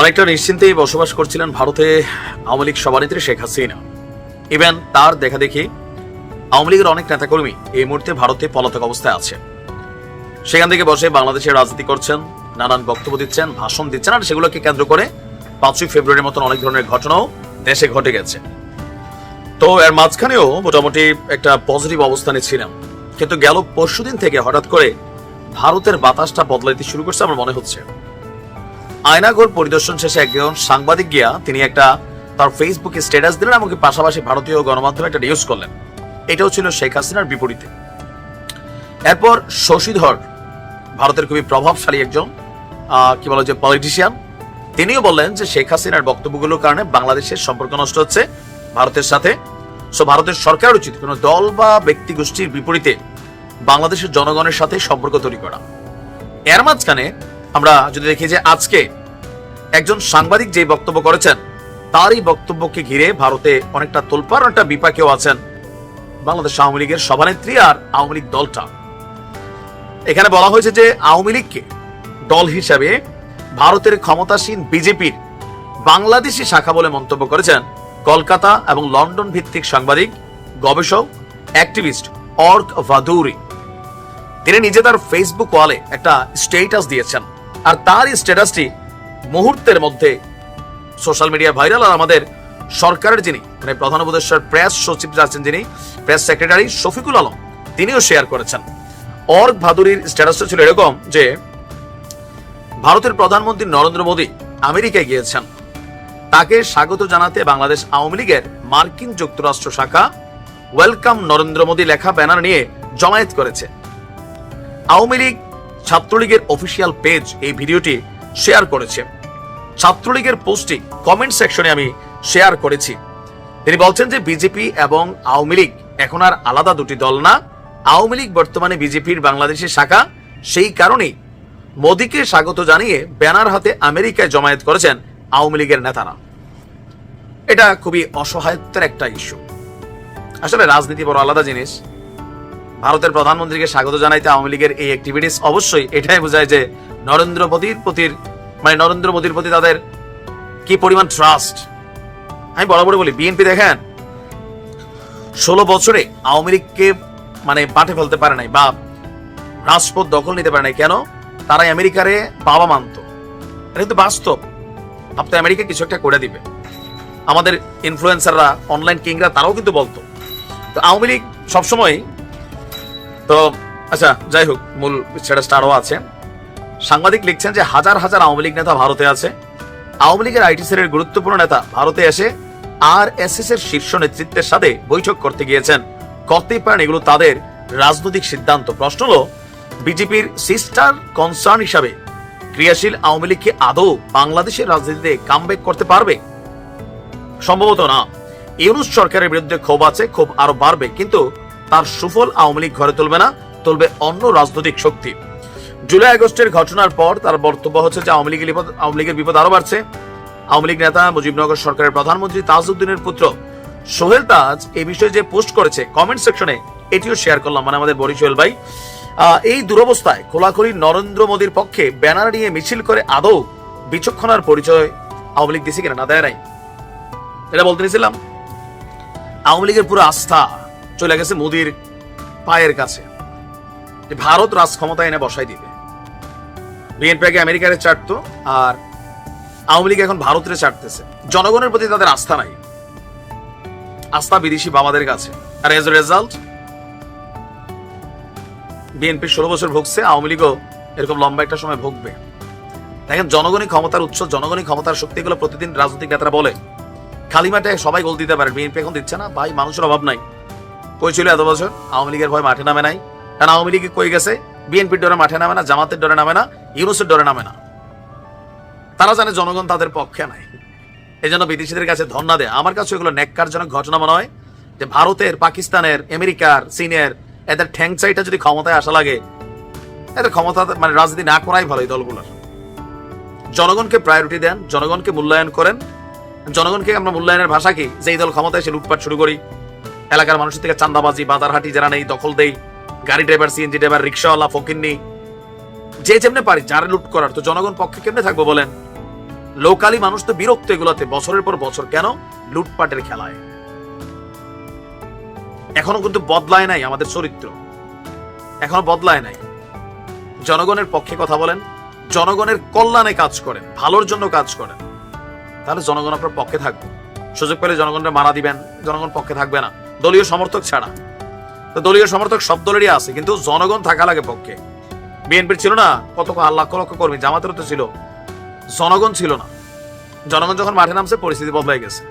অনেকটা নিশ্চিন্তেই বসবাস করছিলেন ভারতে আওয়ামী লীগ সভানেত্রী শেখ হাসিনা। ইভেন তার দেখা দেখি আওয়ামী লীগের অনেক নেতাকর্মী এই মুহূর্তে ভারতে পলাতক অবস্থায় আছে সেখান থেকে বসে বাংলাদেশে রাজনীতি করছেন, নানান বক্তব্য দিচ্ছেন, ভাষণ দিচ্ছেন, আর সেগুলোকে কেন্দ্র করে পাঁচই ফেব্রুয়ারির মতন অনেক ধরনের ঘটনাও দেশে ঘটে গেছে। তো এর মাঝখানেও মোটামুটি একটা পজিটিভ অবস্থানে ছিলাম। কিন্তু গেল পরশুদিন থেকে হঠাৎ করে ভারতের বাতাসটা বদলাইতে শুরু করছে, আমার মনে হচ্ছে। আয়নাগর পরিদর্শন শেষে একজন সাংবাদিক গিয়া তিনি একটা তার ফেসবুকে স্ট্যাটাস দিলেন এমনকি পাশাপাশি ভারতীয় গণমাধ্যমে একটা নিউজ করলেন। এটাও ছিল শেখ হাসিনার বিপরীতে। এরপর শশীধর ভারতের খুবই প্রভাবশালী একজন কি বলা যে পলিটিশিয়ান তিনিও বললেন যে শেখ হাসিনার বক্তব্যগুলোর কারণে বাংলাদেশের সম্পর্ক নষ্ট হচ্ছে ভারতের সাথে। সো ভারতের সরকার উচিত কোনো দল বা ব্যক্তি গোষ্ঠীর বিপরীতে বাংলাদেশের জনগণের সাথে সম্পর্ক তৈরি করা। এর মাঝখানে আমরা যদি দেখি যে আজকে একজন সাংবাদিক যে বক্তব্য করেছেন, তারই বক্তব্যকে ঘিরে ভারতে অনেকটা তোলপার অনেকটা বিপাকেও আছেন বাংলাদেশ আওয়ামী লীগের সভানেত্রী আর আওয়ামী লীগ দলটা। এখানে বলা হয়েছে যে আওয়ামী লীগকে দল হিসাবে ভারতের ক্ষমতাসীন বিজেপির বাংলাদেশি শাখা বলে মন্তব্য করেছেন কলকাতা এবং লন্ডন ভিত্তিক সাংবাদিক, গবেষক, অ্যাক্টিভিস্ট অর্ক ভাদুরি। তিনি নিজে তার ফেসবুক ওয়ালে একটা স্টেটাস দিয়েছেন। আর তার এই স্ট্যাটাসটি মুহূর্তের মধ্যে সোশ্যাল মিডিয়া ভাইরাল আর আমাদের সরকারের যিনি মানে প্রধান উপদেষ্টার প্রেস সচিব আছেন যিনি, প্রেস সেক্রেটারি শফিকুল আলম, তিনিও শেয়ার করেছেন। অর্ক ভাদুরীর স্ট্যাটাসটা ছিল এরকম যে, ভারতের প্রধানমন্ত্রী নরেন্দ্র মোদী আমেরিকায় গিয়েছেন। তাকে স্বাগত জানাতে বাংলাদেশ আওয়ামী লীগের মার্কিন যুক্তরাষ্ট্র শাখা ওয়েলকাম নরেন্দ্র মোদী লেখা ব্যানার নিয়ে জমায়েত করেছে। আওয়ামী লীগ ছাত্রলীগের অফিসিয়াল পেজ এই ভিডিওটি শেয়ার করেছে। ছাত্রলীগের পোস্টটি কমেন্ট সেকশনে আমি শেয়ার করেছি। তিনি বলছেন যে বিজেপি এবং আওয়ামী লীগ এখন আর আলাদা দুটি দল না। আওয়ামী লীগ বর্তমানে বিজেপির বাংলাদেশের শাখা। সেই কারণেই মোদীকে স্বাগত জানিয়ে ব্যানার হাতে আমেরিকায় জমায়েত করেছেন আওয়ামী লীগের নেতারা। এটা খুবই অসহায়ত্বের একটা ইস্যু আসলে রাজনীতি বড় আলাদা জিনিস। ভারতের প্রধানমন্ত্রীকে স্বাগত জানাইতে আওয়ামী লীগের এই অ্যাক্টিভিটিস অবশ্যই এটাই বোঝায় যে নরেন্দ্র মোদীর প্রতি মানে নরেন্দ্র মোদীর প্রতি তাদের কি পরিমাণ ট্রাস্ট আমি বরাবর বলি বিএনপি দেখেন, ষোলো বছরে আওয়ামী লীগকে মানে পাঠে ফেলতে পারে নাই বা রাজপথ দখল নিতে পারে নাই। কেন? তারা আমেরিকারে বাবা মানতো। এটা কিন্তু বাস্তব। আপনি আমেরিকা কিছু একটা করে দিবে। আমাদের ইনফ্লুয়েন্সাররা অনলাইন কিংরা তারাও কিন্তু বলতো। তো আওয়ামী লীগ সবসময় তো আচ্ছা যাই হোক, মূল স্ট্যাটাসটা স্টারও আছে। সাংবাদিক লিখছেন যে হাজার হাজার আওয়ামী লীগ নেতা ভারতে আছে। আওয়ামী লীগের আইটি সেলের গুরুত্বপূর্ণ নেতা ভারতে এসে আর এস এর শীর্ষ নেতৃত্বের সাথে বৈঠক করতে গিয়েছেন। করতেই পারেন এগুলো তাদের রাজনৈতিক সিদ্ধান্ত। প্রশ্ন হলো, বিজেপির সিস্টার কনসার্ন হিসাবে ক্রিয়াশীল আওয়ামী লীগ কি আদৌ বাংলাদেশের রাজনীতিতে কামব্যাক করতে পারবে? সম্ভবত না। ইউনুস সরকারের বিরুদ্ধে ক্ষোভ আছে, ক্ষোভ আরও বাড়বে, কিন্তু তার সুফল আওয়ামী লীগ ঘরে তুলবে না, তুলবে অন্য রাজনৈতিক শক্তি। জুলাই আগস্টের ঘটনার পর তার বক্তব্য হচ্ছে যে আওয়ামী লীগের আওয়ামী লীগের বিপদ আরও বাড়ছে। আওয়ামী লীগ নেতা মুজিবনগর সরকারের প্রধানমন্ত্রী তাজউদ্দিনের পুত্র সোহেল তাজ এই বিষয়ে যে পোস্ট করেছে কমেন্ট সেকশনে এটিও শেয়ার করলাম মানে আমাদের সোহেল ভাই। এই দুরবস্থায় খোলাখুলি নরেন্দ্র মোদীর পক্ষে ব্যানার নিয়ে মিছিল করে আদৌ বিচক্ষণার পরিচয় আওয়ামী লীগ দিছে কিনা, না দেয় নাই। এটা বলতে নিয়েছিলাম আওয়ামী লীগের পুরো আস্থা চলে গেছে মোদির পায়ের কাছে। ভারত রাজ ক্ষমতা এনে বসাই দিবে। বিএনপি আগে আমেরিকারে চাটতো আর আওয়ামী লীগ এখন ভারতের চাটতেছে। জনগণের প্রতি তাদের আস্থা নাই। আস্থা বিদেশি বাবাদের কাছে। আর এজ রেজাল্ট বিএনপি ষোলো বছর ভুগছে, আওয়ামী লীগও এরকম লম্বা একটা সময় ভুগবে। দেখেন, জনগণই ক্ষমতার উৎস, জনগণই ক্ষমতার শক্তিগুলো প্রতিদিন রাজনৈতিক নেতারা বলে। খালি মাঠে সবাই গোল দিতে পারে বিএনপি এখন দিচ্ছে না। ভাই, মানুষের অভাব নাই। কই ছিল এত বছর? আওয়ামী লীগের ভয় মাঠে নামে নাই। কারণ আওয়ামী লীগ কই গেছে? বিএনপির ডরে মাঠে নামে না, জামাতের ডরে নামে না, ইউনুসের ডরে নামে না। তারা জানে জনগণ তাদের পক্ষে নাই। এই জন্য বিদেশিদের কাছে ধর্ণা দেয়। আমার কাছে এগুলো ন্যাক্কারজনক ঘটনা মনে হয় যে ভারতের, পাকিস্তানের, আমেরিকার, চীনের, এদের ঠ্যাং চাইটা যদি ক্ষমতায় আসা লাগে, এদের ক্ষমতা মানে রাজনীতি না করাই ভালো এই দলগুলোর। জনগণকে প্রায়োরিটি দেন, জনগণকে মূল্যায়ন করেন। জনগণকে আমরা মূল্যায়নের ভাষা কি? যে এই দল ক্ষমতায় এসে লুটপাট শুরু করি। এলাকার মানুষের থেকে চান্দাবাজি বাজারহাটি যারা নেই, দখল দেই। গাড়ি ড্রাইভার সিএনজি ড্রাইভার, রিক্সাওয়ালা, ফকিন্নি, যে যেমনে পারি, যারা লুট করার। তো জনগণ পক্ষে কেমনে থাকব বলেন? লোকালি মানুষ তো বিরক্ত এগুলাতে, বছরের পর বছর। কেন? লুটপাটের খেলায়। এখনও কিন্তু বদলায় নাই আমাদের চরিত্র। এখনও বদলায় নাই। জনগণের পক্ষে কথা বলেন, জনগণের কল্যাণে কাজ করেন, ভালোর জন্য কাজ করেন। তাহলে জনগণ আপনার পক্ষে থাকবে। সুযোগ পেলে জনগণের মারা দিবেন, জনগণ পক্ষে থাকবে না। দলীয় সমর্থক ছাড়া। দলীয় সমর্থক সব দলেরই আছে, কিন্তু জনগণ থাকা লাগে পক্ষে। বিএনপির ছিল না কত লক্ষ লক্ষ কর্মী, জামাতেরও তো ছিল। জনগণ ছিল না। জনগণ যখন মাঠে নামছে, পরিস্থিতি বদলাই গেছে।